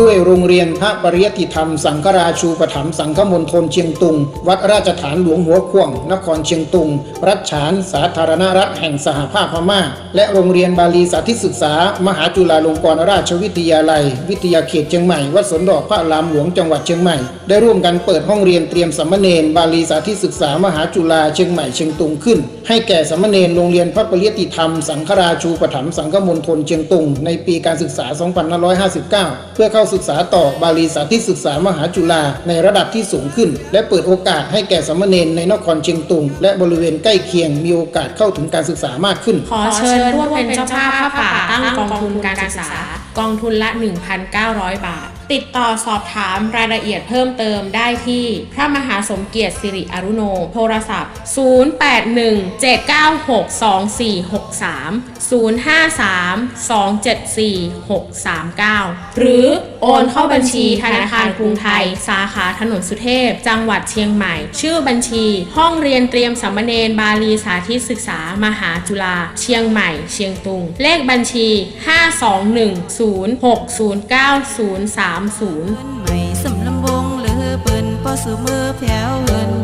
ด้วยโรงเรียนพระปริยติธรรม สังฆราชูปถัมสังฆมณฑลเชียงตุง วัดราชฐานหลวงหัวขวง นครเชียงตุง รัชฉานสาธารณรัฐแห่งสหภาพพม่า และโรงเรียนบาลีสาธิตศึกษา มหาจุฬาลงกรณราชวิทยาลัย วิทยาเขตเชียงใหม่ วัดสนดอกพระรามหลวงจังหวัดเชียงใหม่ ได้ร่วมกันเปิดห้องเรียนเตรียมสัมมเนนบาลีสาธิตศึกษามหาจุฬาเชียงใหม่เชียงตุงขึ้น ให้แก่สัมมเนนโรงเรียนพระปริยติธรรม สังฆราชูปถัมสังฆมณฑลเชียงตุงในปีการศึกษา 2559 เพื่อเข้าศึกษาต่อบาลีสาธิตศึกษามหาจุฬาในระดับที่สูงขึ้น และเปิดโอกาสให้แก่สมณเนนในนครเชียงตุง และบริเวณใกล้เคียงมีโอกาสเข้าถึงการศึกษามากขึ้น ขอเชิญร่วมเป็นเจ้าภาพผ้าป่าตั้งกองทุนการศึกษากองทุนละ 1,900 บาท ติดต่อสอบถามรายละเอียดเพิ่มเติมได้ที่พระมหาสมเกียรติสิริอรุโน โทรศัพท์ 0817962463 053274639 หรือโอนเข้าบัญชีธนาคารกรุงไทย สาขาถนนสุเทพ จังหวัดเชียงใหม่ ชื่อบัญชี ห้องเรียนเตรียมสัมเนรบาลีสาธิตศึกษามหาจุฬาเชียงใหม่ เชียงตุง เลขบัญชี 521060903 30